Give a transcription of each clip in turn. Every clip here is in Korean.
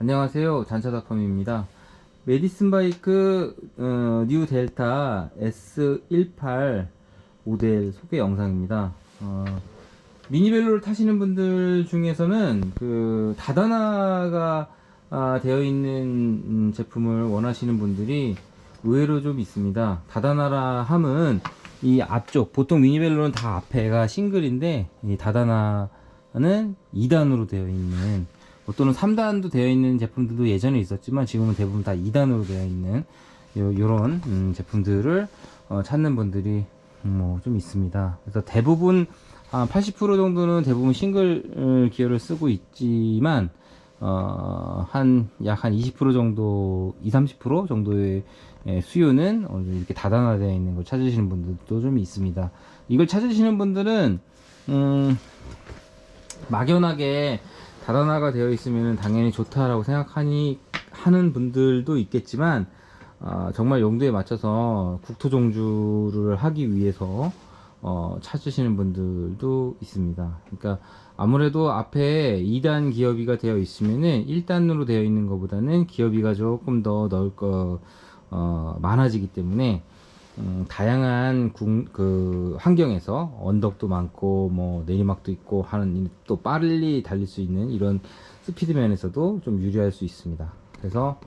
안녕하세요. 잔차닷컴입니다. 메디슨 바이크 어, 뉴 델타 S18 모델 소개 영상입니다. 어, 미니벨로를 타시는 분들 중에서는 그 다다나가 아, 되어 있는 음, 제품을 원하시는 분들이 의외로 좀 있습니다. 다다나라 함은 이 앞쪽 보통 미니벨로는 다 앞에가 싱글인데 이 다다나는 2단으로 되어 있는 뭐 또는 3단도 되어 있는 제품들도 예전에 있었지만 지금은 대부분 다 2단으로 되어 있는 요, 요런 음, 제품들을 어, 찾는 분들이 뭐 좀 있습니다. 그래서 대부분 한 80% 정도는 대부분 싱글 어, 기어를 쓰고 있지만 어, 한 약 한 20% 정도, 20, 30% 정도의 예, 수요는 이렇게 다단화되어 있는 걸 찾으시는 분들도 좀 있습니다. 이걸 찾으시는 분들은 음, 막연하게 다단화가 되어 있으면 당연히 좋다라고 생각하니 하는 분들도 있겠지만 아, 정말 용도에 맞춰서 국토 종주를 하기 위해서 어, 찾으시는 분들도 있습니다. 그러니까 아무래도 앞에 2단 기어비가 되어 있으면은 1단으로 되어 있는 것보다는 기어비가 조금 더넓 거, 어, 많아지기 때문에 음, 다양한 군, 그 환경에서 언덕도 많고 뭐 내리막도 있고 하는 또 빠르게 달릴 수 있는 이런 스피드 면에서도 좀 유리할 수 있습니다. 그래서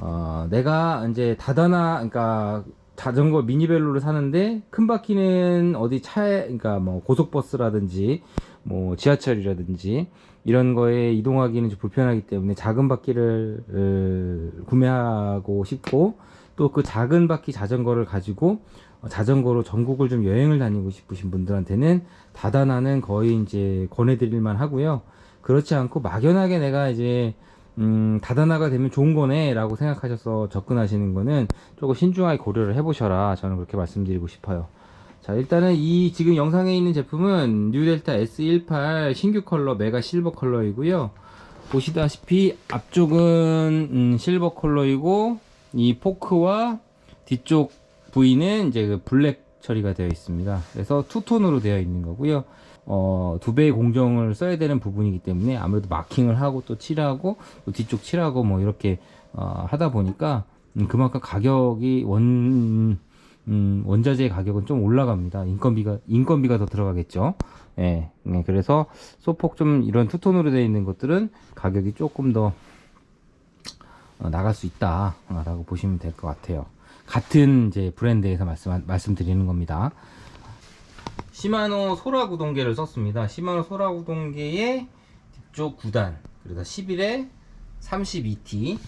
어, 내가 이제 다다나 그러니까 자전거 미니벨로를 사는데 큰 바퀴는 어디 차에 그러니까 뭐 고속버스라든지 뭐 지하철이라든지 이런 거에 이동하기는 좀 불편하기 때문에 작은 바퀴를 어, 구매하고 싶고 또 그 작은 바퀴 자전거를 가지고 어, 자전거로 전국을 좀 여행을 다니고 싶으신 분들한테는 다다나는 거의 이제 권해드릴만 하고요. 그렇지 않고 막연하게 내가 이제 음, 다다나가 되면 좋은 거네 라고 생각하셔서 접근하시는 거는 조금 신중하게 고려를 해보셔라 저는 그렇게 말씀드리고 싶어요 자 일단은 이 지금 영상에 있는 제품은 뉴델타 S18 신규 컬러 메가 실버 컬러이고요 보시다시피 앞쪽은 음, 실버 컬러이고 이 포크와 뒤쪽 부위는 이제 그 블랙 처리가 되어 있습니다 그래서 투톤으로 되어 있는 거고요 어, 두 배의 공정을 써야 되는 부분이기 때문에 아무래도 마킹을 하고 또 칠하고 또 뒤쪽 칠하고 뭐 이렇게 어, 하다 보니까 음, 그만큼 가격이 원 음, 원자재 가격은 좀 올라갑니다. 인건비가 인건비가 더 들어가겠죠. 예, 네, 그래서 소폭 좀 이런 투톤으로 되어 있는 것들은 가격이 조금 더 어, 나갈 수 있다라고 보시면 될 것 같아요. 같은 이제 브랜드에서 말씀 말씀드리는 겁니다. 시마노 소라 구동계를 썼습니다. 시마노 소라 구동계의 뒤쪽 9단 그래서 11에 32T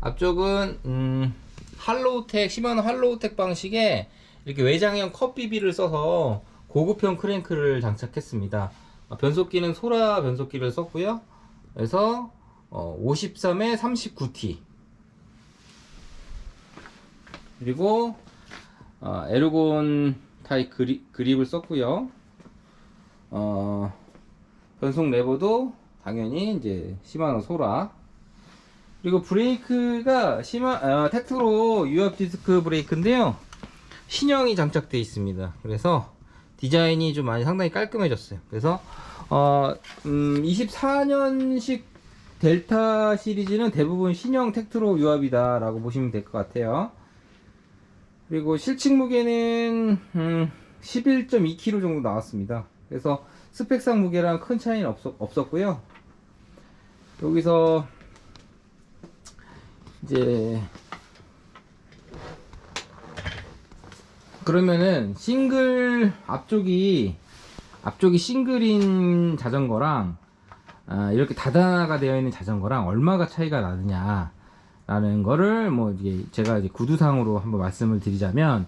앞쪽은 음, 할로우텍 시마노 할로우텍 방식의 이렇게 외장형 컵비비를 써서 고급형 크랭크를 장착했습니다. 아, 변속기는 소라 변속기를 썼고요. 그래서 어, 53에 39T 그리고 어, 에르곤 타입 그립, 그립을 썼고요. 어, 변속 레버도 당연히 이제 시마노 소라. 그리고 브레이크가 시마 아, 테크로 유압 디스크 브레이크인데요. 신형이 장착되어 있습니다. 그래서 디자인이 좀 많이 상당히 깔끔해졌어요. 그래서 어, 음, 24년식 델타 시리즈는 대부분 신형 텍트로 유압이다 라고 보시면 될 것 같아요. 그리고 실측 무게는 음, 11.2kg 정도 나왔습니다. 그래서 스펙상 무게랑 큰 차이는 없었, 없었고요. 여기서 이제 그러면은 싱글 앞쪽이 앞쪽이 싱글인 자전거랑 아, 이렇게 다단화가 되어 있는 자전거랑 얼마가 차이가 나느냐 라는 거를 뭐 이제 제가 이제 구두상으로 한번 말씀을 드리자면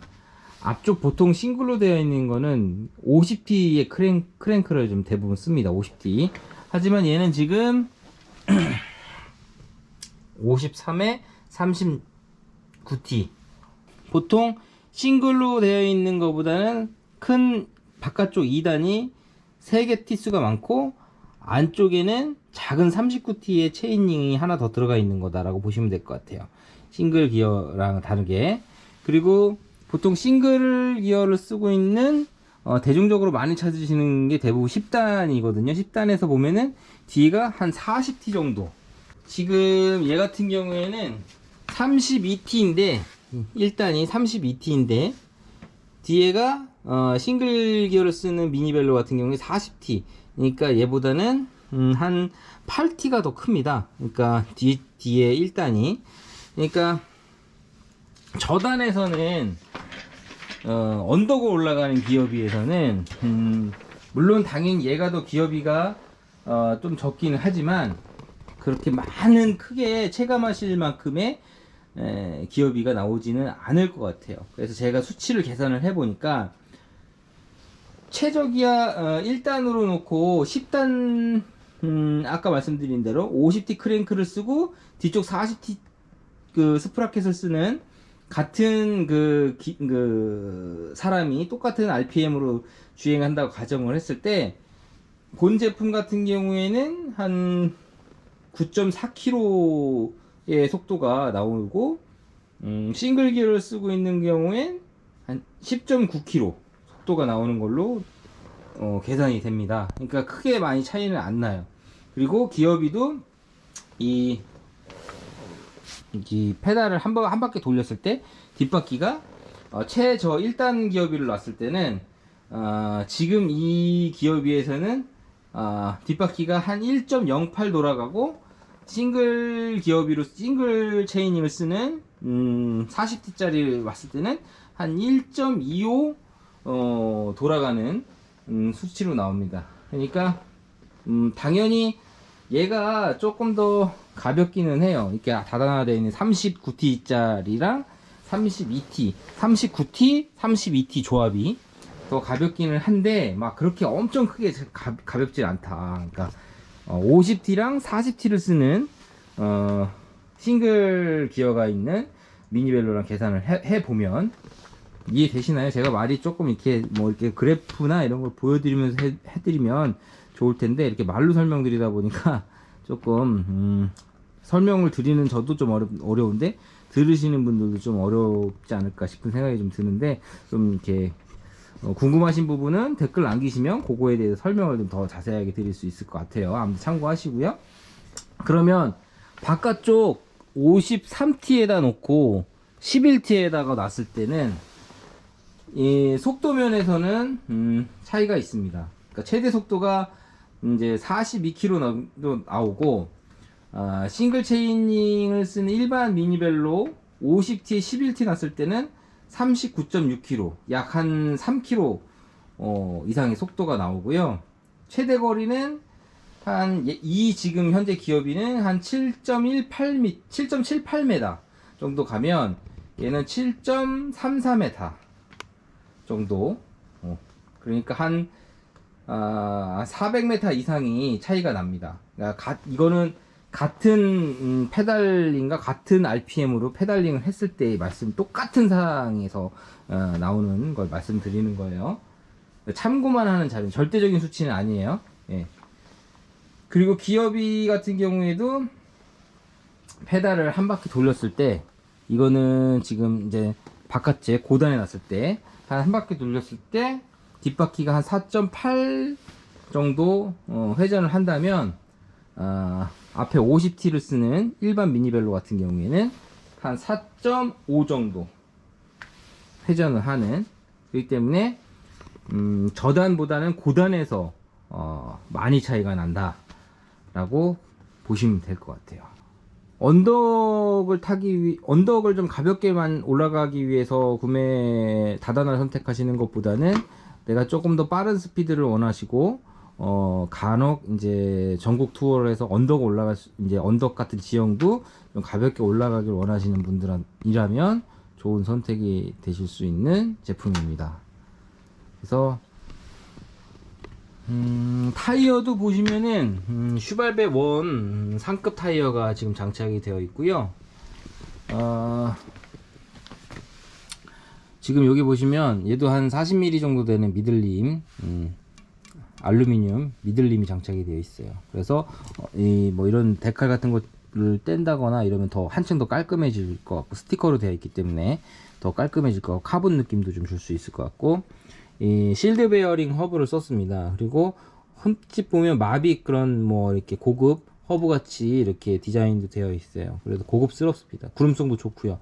앞쪽 보통 싱글로 되어 있는 거는 50T의 크랭, 크랭크를 좀 대부분 씁니다. 50T. 하지만 얘는 지금 53에 39T. 보통 싱글로 되어 있는 것보다는 큰 바깥쪽 2단이 3개 T수가 많고 안쪽에는 작은 39T의 체인링이 하나 더 들어가 있는 거다라고 보시면 될 것 같아요. 싱글 기어랑 다르게. 그리고 보통 싱글 기어를 쓰고 있는 어, 대중적으로 많이 찾으시는 게 대부분 10단이거든요. 10단에서 보면은 뒤가 한 40T 정도. 지금 얘 같은 경우에는 32T인데 1단이 32T인데 뒤에가 어, 싱글 기어를 쓰는 미니벨로 같은 경우에 40T. 그러니까 얘보다는 음, 한 8T가 더 큽니다. 그러니까 뒤 뒤에 1단이. 그러니까 저단에서는 어, 언덕을 올라가는 기어비에서는 음, 물론 당연히 얘가 더 기어비가 어, 좀 적기는 하지만 그렇게 많은 크게 체감하실 만큼의 에, 기어비가 나오지는 않을 것 같아요. 그래서 제가 수치를 계산을 해보니까 최저기야 어, 1단으로 놓고 10단 음, 아까 말씀드린 대로 50T 크랭크를 쓰고 뒤쪽 40T 그 스프라켓을 쓰는 같은 그, 기- 그 사람이 똑같은 RPM으로 주행한다고 가정을 했을 때 본 제품 같은 경우에는 한 9.4km의 속도가 나오고 음, 싱글 기어를 쓰고 있는 경우엔 한 10.9km 속도가 나오는 걸로 어, 계산이 됩니다. 그러니까 크게 많이 차이는 안 나요. 그리고 기어비도 이, 이 페달을 한, 번, 한 바퀴 돌렸을 때 뒷바퀴가 어, 최저 1단 기어비를 놨을 때는 어, 지금 이 기어비에서는 아, 뒷바퀴가 한 1.08 돌아가고 싱글 기어비로 싱글 체이닝을 쓰는 음, 40T짜리 왔을 때는 한 1.25 어, 돌아가는 음, 수치로 나옵니다. 그러니까 음, 당연히 얘가 조금 더 가볍기는 해요. 이렇게 다단화되어 있는 39T짜리랑 32T, 39T, 32T 조합이 더 가볍기는 한데 막 그렇게 엄청 크게 가, 가볍진 않다. 그러니까 50T랑 40T를 쓰는 어, 싱글 기어가 있는 미니벨로랑 계산을 해, 보면 이해되시나요? 제가 말이 조금 이렇게 뭐 이렇게 그래프나 이런 걸 보여드리면서 해, 해드리면 좋을 텐데 이렇게 말로 설명드리다 보니까 조금 음, 설명을 드리는 저도 좀 어려, 어려운데 들으시는 분들도 좀 어렵지 않을까 싶은 생각이 좀 드는데 좀 이렇게 어, 궁금하신 부분은 댓글 남기시면 그거에 대해서 설명을 좀 더 자세하게 드릴 수 있을 것 같아요. 아무튼 참고하시고요. 그러면 바깥쪽 53T에다 놓고 11T에다가 놨을 때는 이 속도 면에서는 음, 차이가 있습니다. 그러니까 최대 속도가 이제 42km 정도 나오고 아, 싱글 체이닝을 쓰는 일반 미니벨로 50T, 11T 났을 때는 39.6km, 약 한 3km 어, 이상의 속도가 나오고요. 최대 거리는 한 이 지금 현재 기어비는 한 7.18m, 7.78m 정도 가면 얘는 7.33m 정도. 어, 그러니까 한 아, 400m 이상이 차이가 납니다. 그러니까 가- 이거는 같은 음, 페달링과 같은 RPM으로 페달링을 했을 때 말씀 똑같은 상황에서 어, 나오는 걸 말씀드리는 거예요. 참고만 하는 자료, 절대적인 수치는 아니에요. 예. 그리고 기어비 같은 경우에도 페달을 한 바퀴 돌렸을 때 이거는 지금 이제 바깥에 고단에 놨을 때 한한 바퀴 돌렸을 때 뒷바퀴가 한 4.8 정도 어, 회전을 한다면 아, 앞에 50T를 쓰는 일반 미니벨로 같은 경우에는 한 4.5 정도 회전을 하는 그렇기 때문에 음, 저단보다는 고단에서 어, 많이 차이가 난다 라고 보시면 될 것 같아요. 언덕을 타기 위 언덕을 좀 가볍게만 올라가기 위해서 구매 다단을 선택하시는 것보다는 내가 조금 더 빠른 스피드를 원하시고 어 간혹 이제 전국 투어를 해서 언덕 올라갈 수, 이제 언덕 같은 지형도 좀 가볍게 올라가길 원하시는 분들이라면 좋은 선택이 되실 수 있는 제품입니다. 그래서 음, 타이어도 보시면은 음, 슈발베 원 음, 상급 타이어가 지금 장착이 되어 있고요. 어, 지금 여기 보시면 얘도 한 40mm 정도 되는 미들림 음, 알루미늄 미들림이 장착이 되어 있어요. 그래서 어, 이뭐 이런 데칼 같은 것을 뗀다거나 이러면 더 한층 더 깔끔해질 것 같고 스티커로 되어 있기 때문에 더 깔끔해질 것 같고 카본 느낌도 좀 줄 수 있을 것 같고 이 실드 베어링 허브를 썼습니다. 그리고 흠집 보면 마빅 그런 뭐 이렇게 고급 허브 같이 이렇게 디자인도 되어 있어요. 그래서 고급스럽습니다. 구름성도 좋고요.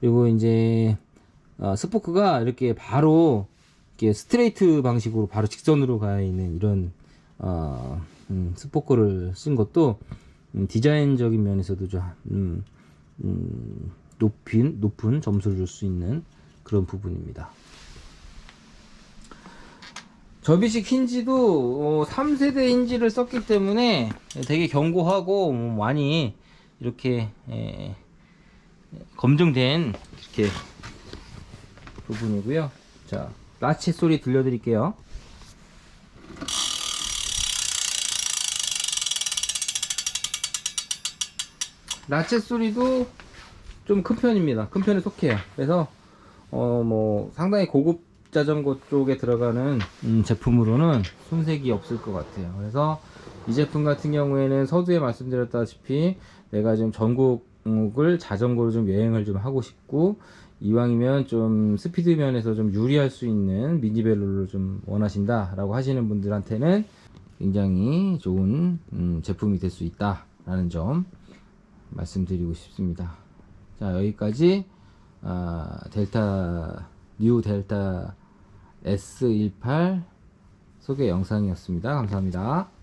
그리고 이제 어, 스포크가 이렇게 바로 이렇게 스트레이트 방식으로 바로 직선으로 가 있는 이런 어, 음, 스포크를 쓴 것도 음, 디자인적인 면에서도 좀 음, 음, 높은 높은 점수를 줄 수 있는 그런 부분입니다. 접이식 힌지도 어, 3세대 힌지를 썼기 때문에 되게 견고하고 뭐 많이 이렇게 에, 검증된 이렇게 부분이고요. 자, 라치 소리 들려드릴게요. 라체 소리도 좀 큰 편입니다. 큰 편에 속해요. 그래서 어 뭐 상당히 고급 자전거 쪽에 들어가는 음, 제품으로는 손색이 없을 것 같아요. 그래서 이 제품 같은 경우에는 서두에 말씀드렸다시피 내가 좀 전국을 자전거로 좀 여행을 좀 하고 싶고 이왕이면 좀 스피드 면에서 좀 유리할 수 있는 미니벨로를 좀 원하신다라고 하시는 분들한테는 굉장히 좋은 음, 제품이 될 수 있다라는 점 말씀드리고 싶습니다. 자 여기까지 아, 델타 뉴 델타 S18 소개 영상이었습니다. 감사합니다.